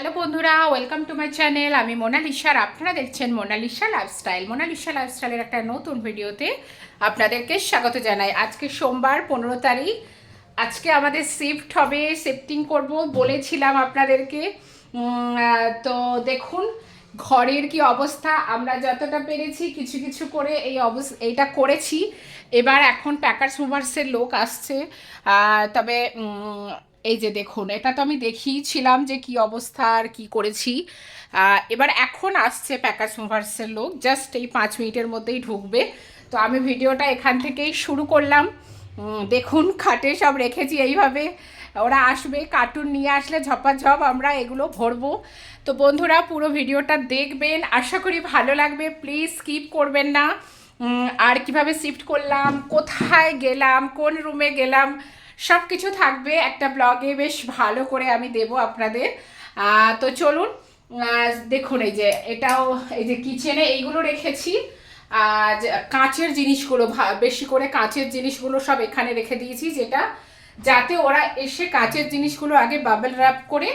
Hello বন্ধুরা, welcome to my channel. আমি মোনালিসা আর আপনারা দেখছেন মোনালিসা লাইফস্টাইল। মোনালিসা লাইফস্টাইলের একটা নতুন ভিডিওতে আপনাদেরকে স্বাগত জানাই। আজকে সোমবার, পনেরো তারিখ। আজকে আমাদের শিফট হবে শিফটিং করব বলেছিলাম আপনাদেরকে। তো দেখুন, ঘরের কি অবস্থা? আমরা যতটা পেরেছি কিছু কিছু করে এই অবস্থা এইটা করেছি। এবার এখন প্যাকার্স মুভার্সের লোক আসছে। তবে এই যে দেখুন, এটা তো আমি দেখিয়েছিলাম যে কি অবস্থা আর কি করেছি। এবার এখন আসছে প্যাকার্স মুভার্সের লোক জাস্ট এই পাঁচ মিনিটের মধ্যেই ঢুকবে। তো আমি ভিডিওটা এখান থেকেই শুরু করলাম। দেখুন, খাটে সব রেখেছি এইভাবে। ওরা আসবে কার্টুন নিয়ে আসলে ঝপাঝপ আমরা এগুলো ভরবো। তো বন্ধুরা, পুরো ভিডিওটা দেখবেন। আশা করি ভালো লাগবে। প্লিজ স্কিপ করবেন না। আর কীভাবে শিফট করলাম, কোথায় গেলাম, কোন রুমে গেলাম সব কিছু থাকবে একটা ব্লগে বেশ ভালো করে আমি দেব আপনাদের। তো চলুন দেখুন এই যে, এটাও এই যে কিচেনে এইগুলো রেখেছি। আর কাঁচের জিনিসগুলো বেশি করে কাঁচের জিনিসগুলো সব এখানে রেখে দিয়েছি, যেটা যাতে ওরা এসে কাঁচের জিনিসগুলো আগে বাবেল র্যাপ করে,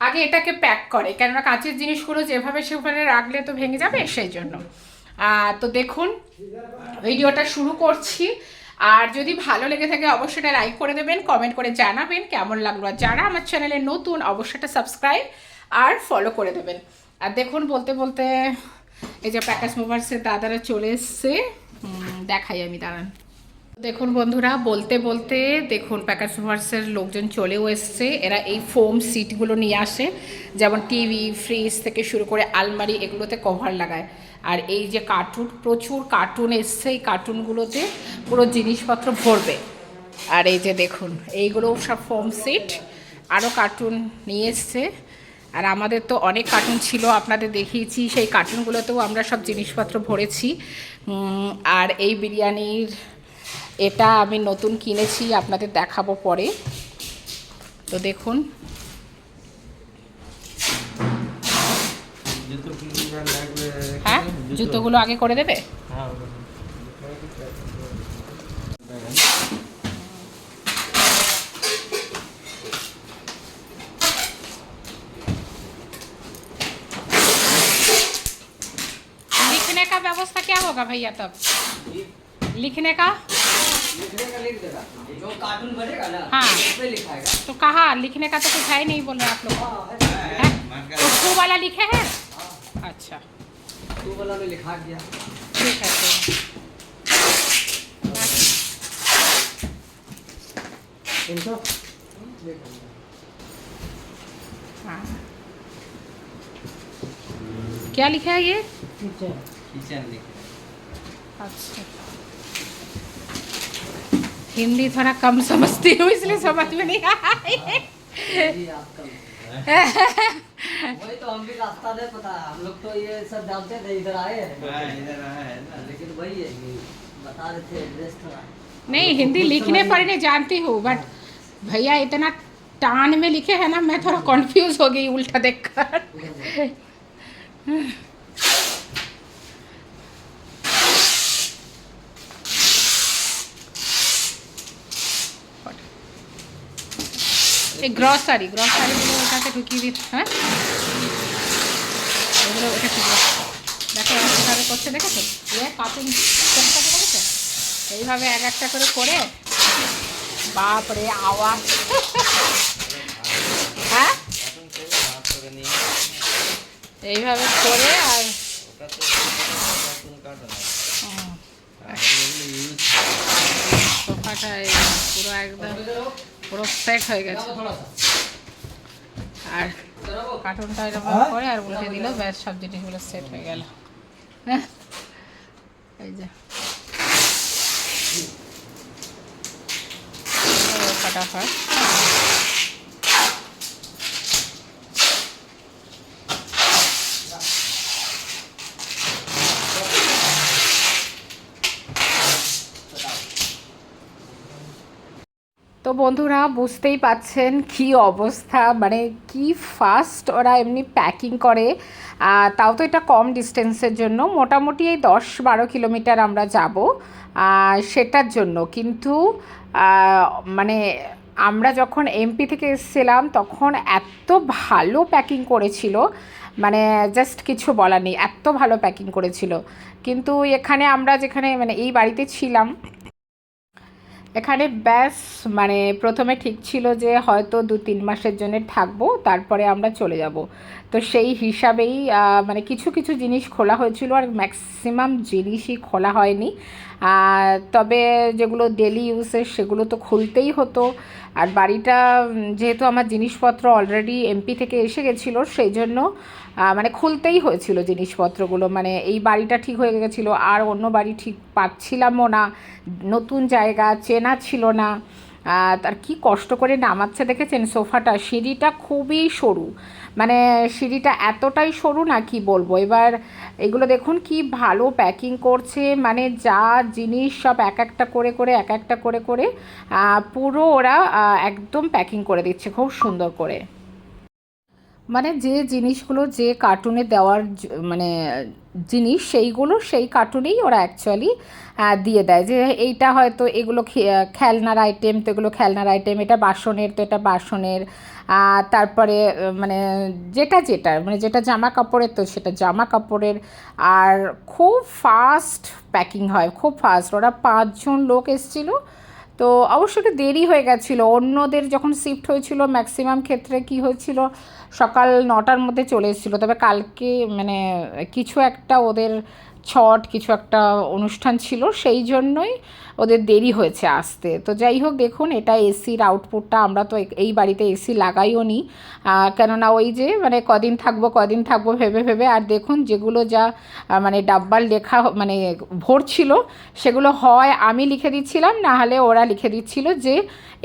আগে এটাকে প্যাক করে। কেননা কাঁচের জিনিসগুলো যেভাবে সেভাবে রাখলে তো ভেঙে যাবে, সেই জন্য। তো দেখুন ভিডিওটা শুরু করছি। আর যদি ভালো লেগে থাকে অবশ্যই এটা লাইক করে দেবেন কমেন্ট করে জানাবেন কেমন লাগল। আর যারা আমার চ্যানেলে নতুন, অবশ্যই এটা সাবস্ক্রাইব আর ফলো করে দেবেন। আর দেখুন, বলতে বলতে এই যে প্যাকাশ মুভার্সের দাদারা চলে এসছে। দেখাই আমি, দাঁড়ান। দেখুন বন্ধুরা, বলতে বলতে দেখুন প্যাকাশ মুভার্সের লোকজন চলেও এসছে। এরা এই ফোম সিটগুলো নিয়ে আসে, যেমন টিভি ফ্রিজ থেকে শুরু করে আলমারি এগুলোতে কভার লাগায়। আর এই যে কার্টুন প্রচুর কার্টুন এসছে, এই কার্টুনগুলোতে পুরো জিনিসপত্র ভরবে। আর এই যে দেখুন, এইগুলো সব ফোম সিট আরও কার্টুন নিয়ে এসছে। আর আমাদের তো অনেক কার্টুন ছিল, আপনাদের দেখিয়েছি, সেই কার্টুনগুলোতেও আমরা সব জিনিসপত্র ভরেছি। আর এই বিরিয়ানির এটা আমি নতুন কিনেছি আপনাদের দেখাবো পরে তো দেখুন জুতো কিনতে লাগবে হ্যাঁ জুতোগুলো আগে করে দেবে হ্যাঁ लिखने का व्यवस्था क्या होगा भैया तब लिखने का लिखने का लिख देगा जो कार्टून बनेगा ना हाँ। लिखाएगा तो कहा लिखने का तो कुछ है ही नहीं बोल रहे आप लोग। हाँ, है। तो टू वाला लिखे हैं? अच्छा। टू वाला में लिखा दिया ठीक है तो। हाँ। क्या लिखा है ये? किचन। लिखे अच्छा। हिंदी थोड़ा कम समझती हूँ इसलिए समझ में नहीं आई। वही तो हम भी रास्ता नहीं पता हम लोग तो ये सब जानते थे इधर आए हाँ। हैं है लेकिन वही है बता रहे थे एड्रेस थोड़ा। नहीं हिंदी लिखने पढ़ने जानती हूँ बट भैया इतना टान में लिखे है ना मैं थोड़ा कंफ्यूज हो गई उल्टा देखकर। এই গ্রসারি গ্রসারিগুলো ওটাকে ঢুকিয়ে দিত হ্যাঁ? ওগুলো ওটা ঠিক দেখো কীভাবে করছে, দেখেছ? কার্টুন চেষ্টাকে দেখেছ? এইভাবে এক একটা করে করে, বাপরে, আওয়াজ। হ্যাঁ? এইভাবে করে আর ইউজ সোফাটা পুরো একদম পুরো সেট হয়ে গেছে। আর কার্টুনটা এরকম হ্যাঁ? করে আর উল্টে দিল ব্যাস সব জিনিসগুলো সেট হয়ে গেল। হ্যাঁ এই যে ফটাফট বন্ধুরা, বুঝতেই পাচ্ছেন কি অবস্থা। মানে কি ফাস্ট ওরা এমনি প্যাকিং করে। তাও তো এটা কম ডিস্টেন্সের জন্য। মোটামুটি এই দশ বারো কিলোমিটার আমরা যাব সেটার জন্য। কিন্তু মানে আমরা যখন এমপি থেকে এসেছিলাম, তখন এত ভালো প্যাকিং করেছিল। মানে জাস্ট কিছু বলার নেই, এত ভালো প্যাকিং করেছিল। কিন্তু এখানে আমরা যেখানে মানে এই বাড়িতে ছিলাম এখানে ব্যাস মানে প্রথমে ঠিক ছিল যে হয়তো দু তিন মাসের জন্য থাকব, তারপরে আমরা চলে যাব। তো সেই হিসাবেই মানে কিছু কিছু জিনিস খোলা হয়েছিল আর ম্যাক্সিমাম জিনিসই খোলা হয়নি। তবে যেগুলো ডেলি ইউজের সেগুলো তো খুলতেই হতো। আর বাড়িটা যেহেতু আমার জিনিসপত্র অলরেডি এমপি থেকে এসে গেছিল সেই জন্য মানে খুলতেই হয়েছিল জিনিসপত্রগুলো। মানে এই বাড়িটা ঠিক হয়ে গেছিল, আর অন্য বাড়ি ঠিক পাচ্ছিলামও না, নতুন জায়গা, চেনা ছিল না। তার কি কষ্ট করে নামাচ্ছে দেখেছেন সোফাটা? সিঁড়িটা খুবই সরু। মানে সিঁড়িটা এতটাই সরু না কি বলব? এবার এগুলো দেখুন কি ভালো প্যাকিং করছে। মানে যা জিনিস সব এক একটা করে করে, এক একটা করে করে পুরো ওরা একদম প্যাকিং করে দিচ্ছে খুব সুন্দর করে। মানে যে জিনিসগুলো যে কার্টুনে দেওয়ার মানে জিনিস সেইগুলো সেই কার্টুনেই ওরা অ্যাকচুয়ালি দিয়ে দেয়। যে এইটা হয়তো এগুলো খেলনার আইটেম তো এগুলো খেলনার আইটেম এটা বাসনের, তো এটা বাসনের। তারপরে মানে যেটা যেটা মানে যেটা জামা কাপড়ের তো সেটা জামা কাপড়ের আর খুব ফাস্ট প্যাকিং হয়, খুব ফাস্ট ওরা পাঁচজন লোক এসেছিল, তো অবশ্য একটু দেরি হয়ে গেছিল। অন্যদের যখন শিফট হয়েছিল ম্যাক্সিমাম ক্ষেত্রে কি হয়েছিল? সকাল নটার মধ্যে চলে এসেছিল। তবে কালকে মানে কিছু একটা ওদের ছট কিছু একটা অনুষ্ঠান ছিল, সেই জন্যই ওদের দেরি হয়েছে আসতে। তো যাই হোক, দেখুন, এটা এসির আউটপুটটা আমরা তো এই বাড়িতে এসি লাগাইও নি। কেননা ওই যে মানে কদিন থাকব কদিন থাকব, ভেবে ভেবে, আর দেখুন, যেগুলো যা মানে ডাব্বার লেখা মানে ভরছিল সেগুলো হয়, আমি লিখে দিচ্ছিলাম, না হলে ওরা লিখে দিচ্ছিল যে,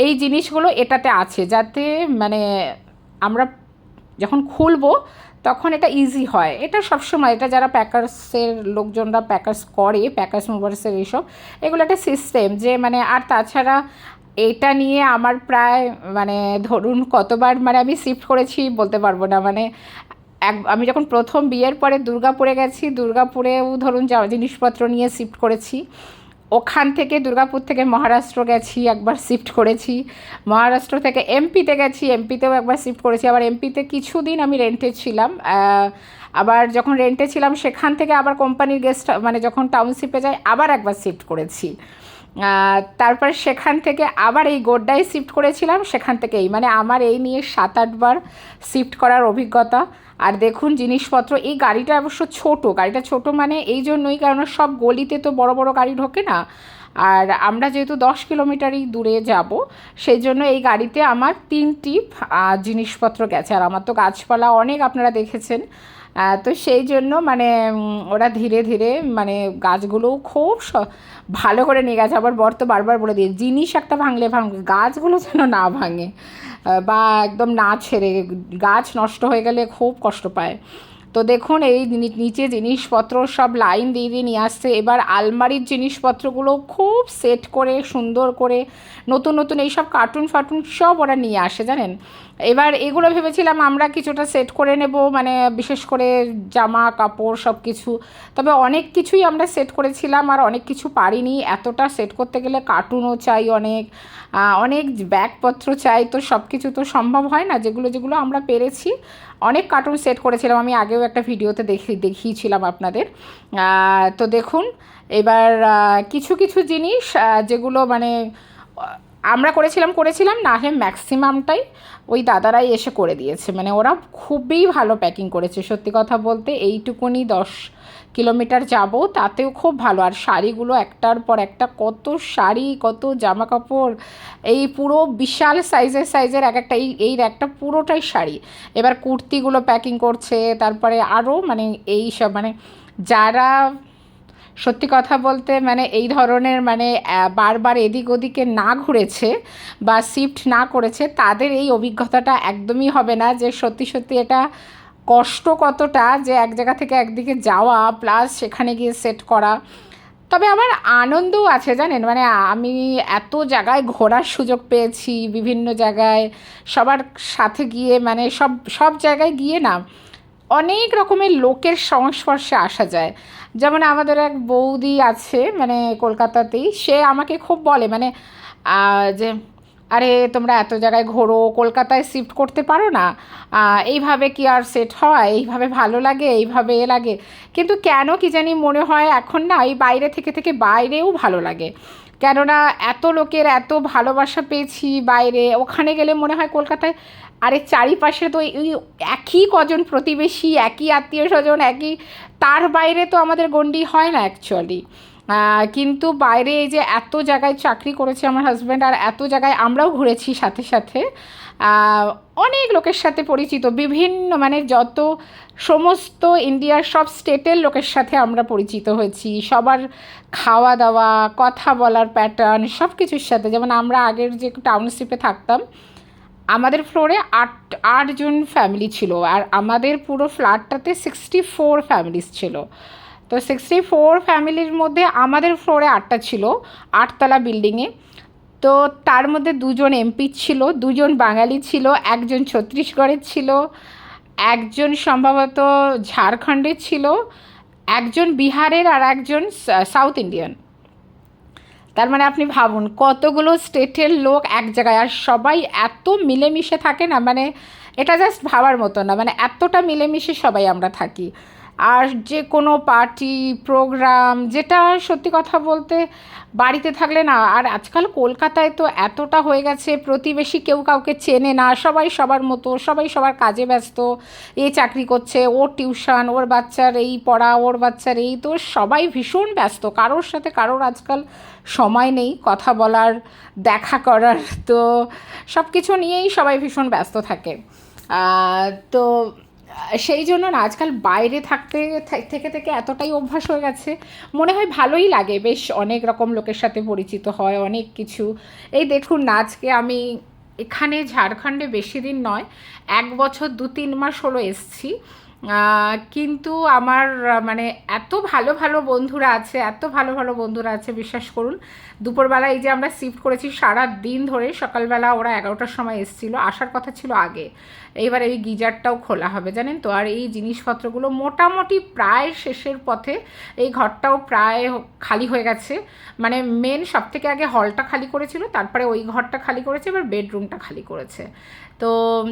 এই জিনিসগুলো এটাতে আছে, যাতে মানে আমরা যখন খুলবো তখন এটা ইজি হয়। এটা সবসময়, এটা যারা প্যাকার্সের লোকজনরা প্যাকার্স করে প্যাকার্স মুভার্সের এইসব, এগুলো একটা সিস্টেম যে মানে আর তাছাড়া এটা নিয়ে আমার প্রায় মানে ধরুন কতবার মানে আমি শিফট করেছি বলতে পারব না। মানে এক, আমি যখন প্রথম বিয়ের পরে দুর্গাপুরে গেছি, দুর্গাপুরেও ধরুন যা জিনিসপত্র নিয়ে শিফট করেছি। ওখান থেকে দুর্গাপুর থেকে মহারাষ্ট্র গেছি, একবার শিফট করেছি। মহারাষ্ট্র থেকে এমপিতে গেছি এমপিতেও একবার শিফট করেছি। আবার এমপিতে কিছুদিন আমি রেন্টে ছিলাম। আবার যখন রেন্টে ছিলাম, সেখান থেকে আবার কোম্পানির গেস্ট মানে যখন টাউনশিপে যাই, আবার একবার শিফট করেছি। তারপর সেখান থেকে আবার এই গোড্ডায় শিফট করেছিলাম। সেখান থেকেই মানে আমার এই নিয়ে সাত আটবার শিফট করার অভিজ্ঞতা। আর দেখুন জিনিসপত্র, এই গাড়িটা অবশ্য ছোট, গাড়িটা ছোট মানে এই জন্যই, কারণ সব গলিতে তো বড় বড় গাড়ি ঢোকে না। আর আমরা যেহেতু দশ কিলোমিটারই দূরে যাব, সেই জন্য এই গাড়িতে আমার তিনটি জিনিসপত্র গেছে। আর আমার তো গাছপালা অনেক আপনারা দেখেছেন। তো সেই জন্য মানে ওরা ধীরে ধীরে মানে গাছগুলোও খুব ভালো করে নিয়ে গেছে। আবার বর তো বারবার বলে দিয়ে, জিনিস একটা ভাঙলে ভাঙবে, গাছগুলো যেন না ভাঙে। বা একদম না ছেড়ে, গাছ নষ্ট হয়ে গেলে খুব কষ্ট পায়। তো দেখুন, এই নিচে জিনিসপত্র সব লাইন দিয়ে দিয়ে নিয়ে আসছে। এবার আলমারির জিনিসপত্রগুলো খুব সেট করে, সুন্দর করে, নতুন নতুন এইসব কার্টুন ফার্টুন সব ওরা নিয়ে আসে, জানেন? এবার এগুলো ভেবেছিলাম আমরা কিছুটা সেট করে নেব মানে বিশেষ করে জামা, কাপড় সব কিছু তবে অনেক কিছুই আমরা সেট করেছিলাম আর অনেক কিছু পারিনি। এতটা সেট করতে গেলে কার্টুনও চাই অনেক অনেক ব্যাগপত্র চাই। তো সব কিছু তো সম্ভব হয় না। যেগুলো যেগুলো আমরা পেরেছি অনেক কার্টুন সেট করেছিলাম, আমি আগেও একটা ভিডিওতে দেখি, দেখিয়েছিলাম আপনাদের। তো দেখুন, এবার কিছু কিছু জিনিস যেগুলো মানে আমরা করেছিলাম করেছিলাম, না হলে ম্যাক্সিমামটাই ওই দাদারাই এসে করে দিয়েছে। মানে ওরা খুবই ভালো প্যাকিং করেছে, সত্যি কথা বলতে এইটুকুনি দশ কিলোমিটার যাব, তাতেও খুব ভালো। আর শাড়িগুলো একটার পর একটা, কত শাড়ি, কত জামা কাপড় এই পুরো বিশাল সাইজের সাইজের এক একটা, এই এই একটা পুরোটাই শাড়ি। এবার কুর্তিগুলো প্যাকিং করছে, তারপরে আরও মানে এই সব মানে যারা সত্যি কথা বলতে মানে এই ধরনের মানে বারবার এদিক ওদিকে না ঘুরেছে বা শিফট না করেছে, তাদের এই অভিজ্ঞতাটা একদমই হবে না যে সত্যি সত্যি এটা কষ্ট কতটা যে এক জায়গা থেকে একদিকে যাওয়া প্লাস সেখানে গিয়ে সেট করা। তবে আমার আনন্দও আছে জানেন মানে আমি এত জায়গায় ঘোরার সুযোগ পেয়েছি, বিভিন্ন জায়গায় সবার সাথে গিয়ে মানে সব সব জায়গায় গিয়ে না অনেক রকমের লোকের সংস্পর্শে আসা যায়। যেমন আমাদের এক বৌদি আছে মানে কলকাতাতেই, সে আমাকে খুব বলে মানে যে, আরে, তোমরা এত জায়গায় ঘোরো, কলকাতায় শিফট করতে পারো না। এইভাবে কি আর সেট হয়? এইভাবে ভালো লাগে, এইভাবে এ লাগে। কিন্তু কেন কি জানি মনে হয় এখন না, এই বাইরে থেকে থেকে বাইরেও ভালো লাগে। কেননা এত লোকের এত ভালোবাসা পেয়েছি বাইরে, ওখানে গেলে মনে হয় কলকাতায় আরে চারিপাশে তো এই একই কজন প্রতিবেশী, একই আত্মীয় স্বজন, একই, তার বাইরে তো আমাদের গণ্ডি হয় না অ্যাকচুয়ালি কিন্তু বাইরে এই যে এত জায়গায় চাকরি করেছে আমার হাজব্যান্ড আর এত জায়গায় আমরাও ঘুরেছি সাথে সাথে অনেক লোকের সাথে পরিচিত, বিভিন্ন মানে যত সমস্ত ইন্ডিয়ার সব স্টেটের লোকের সাথে আমরা পরিচিত হয়েছি। সবার খাওয়া দাওয়া কথা বলার প্যাটার্ন সব কিছুর সাথে। যেমন আমরা আগের যে টাউনশিপে থাকতাম, আমাদের ফ্লোরে আট, আটজন ফ্যামিলি ছিল আর আমাদের পুরো ফ্ল্যাটটাতে সিক্সটি ফোর ফ্যামিলিস ছিল। তো সিক্সটি ফোর ফ্যামিলির মধ্যে আমাদের ফ্লোরে আটটা ছিল, আটতলা বিল্ডিংয়ে তো তার মধ্যে দুজন এমপি ছিল, দুজন বাঙালি ছিল, একজন ছত্তিশগড়ের ছিল, একজন সম্ভবত ঝাড়খণ্ডের ছিল, একজন বিহারের আর একজন সাউথ ইন্ডিয়ান তার মানে আপনি ভাবুন, কতগুলো স্টেটের লোক এক জায়গায়, আর সবাই এত মিলেমিশে থাকে না মানে এটা জাস্ট ভাবার মতো না মানে এতটা মিলেমিশে সবাই আমরা থাকি। আর যে কোনো পার্টি প্রোগ্রাম যেটা সত্যি কথা বলতে বাড়িতে থাকলে না, আর আজকাল কলকাতায় তো এতটা হয়ে গেছে, প্রতিবেশী কেউ কাউকে চেনে না, সবাই সবার মতো, সবাই সবার কাজে ব্যস্ত, এ চাকরি করছে, ওর টিউশন ওর বাচ্চার এই পড়া, ওর বাচ্চার এই, তো সবাই ভীষণ ব্যস্ত, কারোর সাথে কারোর আজকাল সময় নেই কথা বলার, দেখা করার, তো সব কিছু নিয়েই সবাই ভীষণ ব্যস্ত থাকে। তো সেই জন্য না, আজকাল বাইরে থাকতে, থেকে থেকে এতটাই অভ্যাস হয়ে গেছে। মনে হয় ভালোই লাগে, বেশ অনেক রকম লোকের সাথে পরিচিত হয়, অনেক কিছু। এই দেখুন, না, আজকে আমি এখানে ঝাড়খণ্ডে বেশি দিন নয়, এক বছর দু তিন মাস হলো এসছি। কিন্তু আমার মানে এত ভালো ভালো বন্ধুরা আছে, এত ভালো ভালো বন্ধুরা আছে, বিশ্বাস করুন। দুপুরবেলা এই যে আমরা শিফট করেছি সারা দিন ধরে, সকালবেলা ওরা এগারোটার সময় এসেছিল, আসার কথা ছিল আগে। এইবার এই গিজারটাও খোলা হবে, জানেন তো? আর এই জিনিসপত্রগুলো মোটামুটি প্রায় শেষের পথে, এই ঘরটাও প্রায় খালি হয়ে গেছে। মানে মেন সব থেকে আগে হলটা খালি করেছিল, তারপরে ওই ঘরটা খালি করেছে, এবার বেডরুমটা খালি করেছে। তো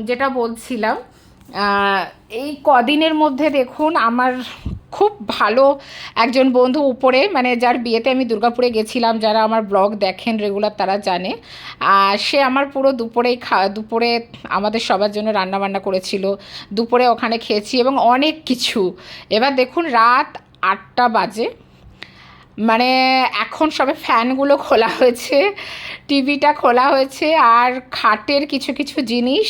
যেটা বলছিলাম এই কদিনের মধ্যে দেখুন, আমার খুব ভালো একজন বন্ধু উপরে মানে যার বিয়েতে আমি দুর্গাপুরে গেছিলাম, যারা আমার ব্লগ দেখেন রেগুলার তারা জানে। সে আমার পুরো দুপুরেই খা, দুপুরে আমাদের সবার জন্য রান্না বান্না করেছিল, দুপুরে ওখানে খেয়েছি এবং অনেক কিছু। এবার দেখুন, রাত আটটা বাজে। মানে এখন সবে ফ্যানগুলো খোলা হয়েছে, টিভিটা খোলা হয়েছে, আর খাটের কিছু কিছু জিনিস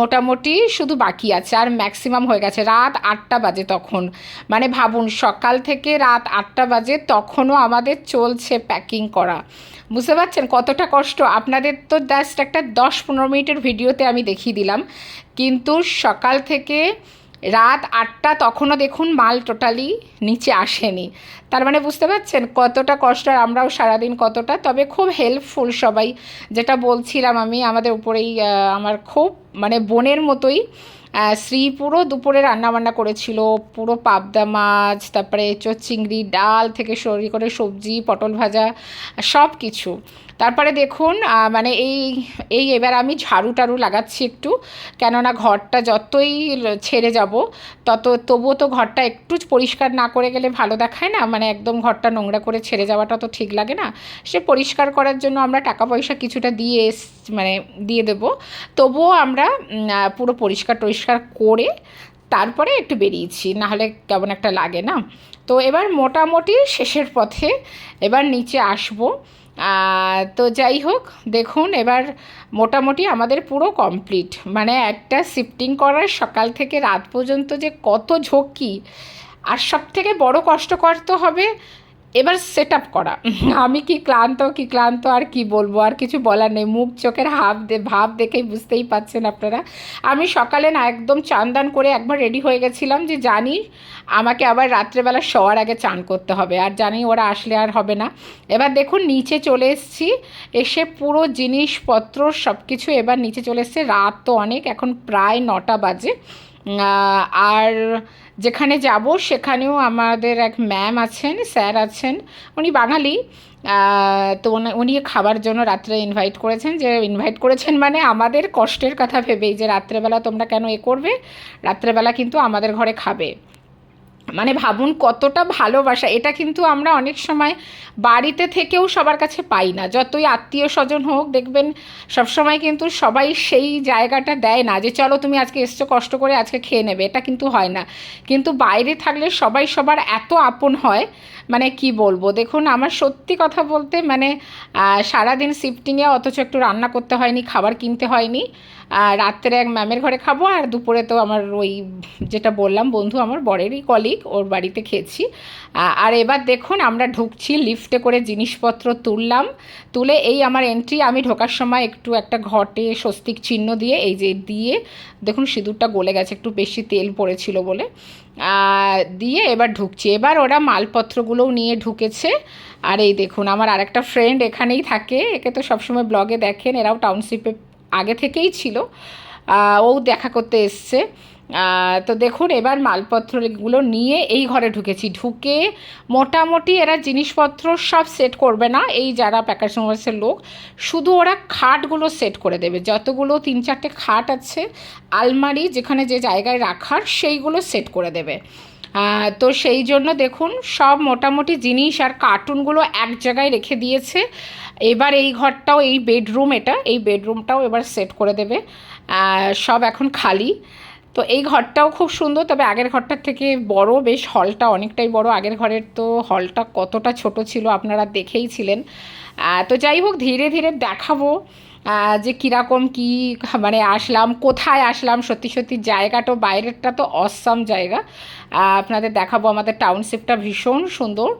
মোটামুটি শুধু বাকি আছে, আর ম্যাক্সিমাম হয়ে গেছে রাত আটটা বাজে তখন। মানে ভাবুন, সকাল থেকে রাত আটটা বাজে তখনও আমাদের চলছে প্যাকিং করা। বুঝতে পারছেন কতটা কষ্ট? আপনাদের তো জাস্ট একটা দশ পনেরো মিনিটের ভিডিওতে আমি দেখিয়ে দিলাম। কিন্তু সকাল থেকে রাত আটটা তখনও দেখুন মাল টোটালি নিচে আসেনি। তার মানে বুঝতে পারছেন কতটা কষ্ট আর আমরাও সারাদিন কতটা, তবে খুব হেল্পফুল সবাই। যেটা বলছিলাম আমি, আমাদের উপরেই আমার খুব মানে বোনের মতোই শ্রী পুরো দুপুরে রান্নাবান্না করেছিল। পুরো পাবদা মাছ, তারপরে চিংড়ি ডাল থেকে শুরু করে সবজি, পটল ভাজা সব কিছু তারপরে দেখুন মানে এই এই এবার আমি ঝাড়ু টাড়ু লাগাচ্ছি একটু, কেননা ঘরটা যতই ছেড়ে যাব, তত, তবুও তো ঘরটা একটু পরিষ্কার না করে গেলে ভালো দেখায় না? মানে একদম ঘরটা নোংরা করে ছেড়ে যাওয়াটা তো ঠিক লাগে না? সে পরিষ্কার করার জন্য আমরা টাকা পয়সা কিছুটা দিয়ে মানে দিয়ে দেবো। তবুও আমরা পুরো পরিষ্কার টরিষ্কার করে তারপরে একটু বেরিয়েছি, নাহলে কেমন একটা লাগে না? তো এবার মোটামুটি শেষের পথে এবার নিচে আসব। তো যাই হোক, দেখুন, এবার মোটামুটি আমাদের পুরো কমপ্লিট মানে একটা শিফটিং করার সকাল থেকে রাত পর্যন্ত যে কত ঝক্কি, আর সব থেকে বড় কষ্টকর তো হবে এবার সেট আপ করা। আমি কি ক্লান্ত কি ক্লান্ত আর কি বলব? আর কিছু বলার নেই। মুখ চোখের হাব দে ভাব দেখেই বুঝতেই পাচ্ছেন আপনারা। আমি সকালে না একদম চান দান করে একবার রেডি হয়ে গেছিলাম যে জানি আমাকে আবার রাত্রেবেলা শোয়ার আগে চান করতে হবে। আর জানি ওরা আসলে আর হবে না। এবার দেখুন নিচে চলে এসেছি। এসে পুরো জিনিসপত্র সব কিছু এবার নিচে চলে এসছে। রাত তো অনেক এখন প্রায় নটা বাজে। আর যেখানে যাব সেখানেও আমাদের এক ম্যাম আছেন, স্যার আছেন। উনি বাঙালি। তো উনি- খাবার জন্য রাত্রে ইনভাইট করেছেন। যে ইনভাইট করেছেন মানে আমাদের কষ্টের কথা ভেবেই যে রাত্রেবেলা তোমরা কেন এ করবে? রাত্রেবেলা কিন্তু আমাদের ঘরে খাবে। মানে ভাবুন কতটা ভালোবাসা। এটা কিন্তু আমরা অনেক সময় বাড়িতে থেকেও সবার কাছে পাই না। যতই আত্মীয় স্বজন হোক, দেখবেন সবসময় কিন্তু সবাই সেই জায়গাটা দেয় না যে, চলো তুমি আজকে এসছো, কষ্ট করে আজকে খেয়ে নেবে। এটা কিন্তু হয় না। কিন্তু বাইরে থাকলে সবাই সবার এত আপন হয় মানে কি বলব? দেখুন, আমার সত্যি কথা বলতে মানে সারাদিন শিফটিংয়ে অথচ একটু রান্না করতে হয়নি, খাবার কিনতে হয়নি। আর রাত্রে এক ম্যামের ঘরে খাব আর দুপুরে তো আমার ওই যেটা বললাম, বন্ধু আমার বরেরই কলিগ ওর বাড়িতে খেয়েছি। আর এবার দেখুন আমরা ঢুকছি লিফটে করে জিনিসপত্র তুললাম। তুলে এই আমার এন্ট্রি আমি ঢোকার সময় একটু একটা ঘটে স্বস্তিক চিহ্ন দিয়ে, এই যে দিয়ে, দেখুন সিঁদুরটা গলে গেছে, একটু বেশি তেল পড়েছিল বলে। দিয়ে এবার ঢুকছি। এবার ওরা মালপত্রগুলোও নিয়ে ঢুকেছে। আর এই দেখুন, আমার আরেকটা ফ্রেন্ড এখানেই থাকে, একে তো সবসময় ব্লগে দেখেন, এরাও টাউনশিপে আগে থেকেই ছিল। ও দেখা করতে এসছে। তো দেখুন, এবার মালপত্রগুলো নিয়ে এই ঘরে ঢুকেছি। ঢুকে মোটামুটি এরা জিনিসপত্র সব সেট করবে না। এই যারা প্যাকার সমাজের লোক, শুধু ওরা খাটগুলো সেট করে দেবে। যতগুলো তিন চারটে খাট আছে, আলমারি যেখানে যে জায়গায় রাখার, সেইগুলো সেট করে দেবে। তো সেই জন্য দেখুন, সব মোটামুটি জিনিস আর কার্টুনগুলো এক জায়গায় রেখে দিয়েছে। এবার এই ঘরটাও, এই বেডরুম এটা, এই বেডরুমটাও এবার সেট করে দেবে। সব এখন খালি। তো এই ঘরটাও খুব সুন্দর, তবে আগের ঘরটার থেকে বড়, বেশ হলটা অনেকটাই বড়। আগের ঘরের তো হলটা কতটা ছোট ছিল আপনারা দেখেই ছিলেন। তো যাই হোক, ধীরে ধীরে দেখাবো। যে কীরকম কী মানে আসলাম, কোথায় আসলাম, সত্যি সত্যি জায়গাটা, বাইরেরটা তো অসাম জায়গা। আপনাদের দেখাবো আমাদের টাউনশিপটা ভীষণ সুন্দর।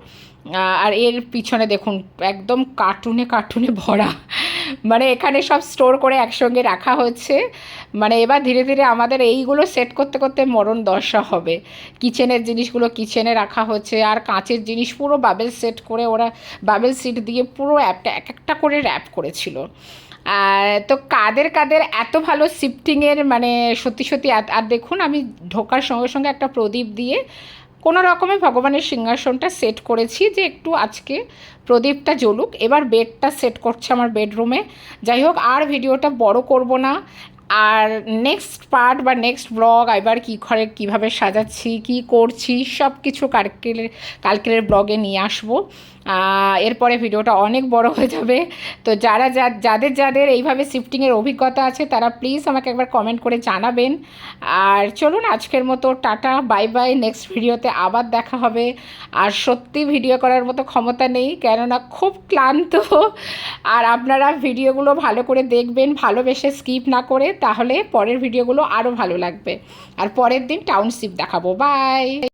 আর এর পিছনে দেখুন, একদম কার্টুনে কার্টুনে ভরা। মানে এখানে সব স্টোর করে একসঙ্গে রাখা হচ্ছে। মানে এবার ধীরে ধীরে আমাদের এইগুলো সেট করতে করতে মরণ দশা হবে। কিচেনের জিনিসগুলো কিচেনে রাখা হচ্ছে, আর কাঁচের জিনিস পুরো বাবেল সেট করে ওরা বাবেল সিট দিয়ে পুরো অ্যাপটা এক একটা করে র্যাপ করেছিল। তো কাদের কাদের এত ভালো শিফটিংয়ের মানে সত্যি সত্যি আর দেখুন আমি ঢোকার সঙ্গে সঙ্গে একটা প্রদীপ দিয়ে কোনো রকমে ভগবানের সিংহাসনটা সেট করেছি যে একটু আজকে প্রদীপটা জ্বলুক। এবার বেডটা সেট করছে আমার বেডরুমে যাই হোক, আর ভিডিওটা বড় করব না। আর নেক্সট পার্ট বা নেক্সট ব্লগ এবার কী ঘরে কীভাবে সাজাচ্ছি, কি করছি সব কিছু কালকের কালকের ব্লগে নিয়ে আসব। এরপরে ভিডিওটা অনেক বড় হয়ে যাবে। তো যারা যা- যাদের যাদের এইভাবে শিফটিংয়ের অভিজ্ঞতা আছে, তারা প্লিজ আমাকে একবার কমেন্ট করে জানাবেন। আর চলুন আজকের মতো, টাটা বাই বাই নেক্সট ভিডিওতে আবার দেখা হবে। আর সত্যি ভিডিও করার মতো ক্ষমতা নেই, কেননা খুব ক্লান্ত। আর আপনারা ভিডিওগুলো ভালো করে দেখবেন, ভালোবেসে স্কিপ না করে, তাহলে পরের ভিডিওগুলো আরও ভালো লাগবে। আর পরের দিন টাউনশিপ দেখাবো। বাই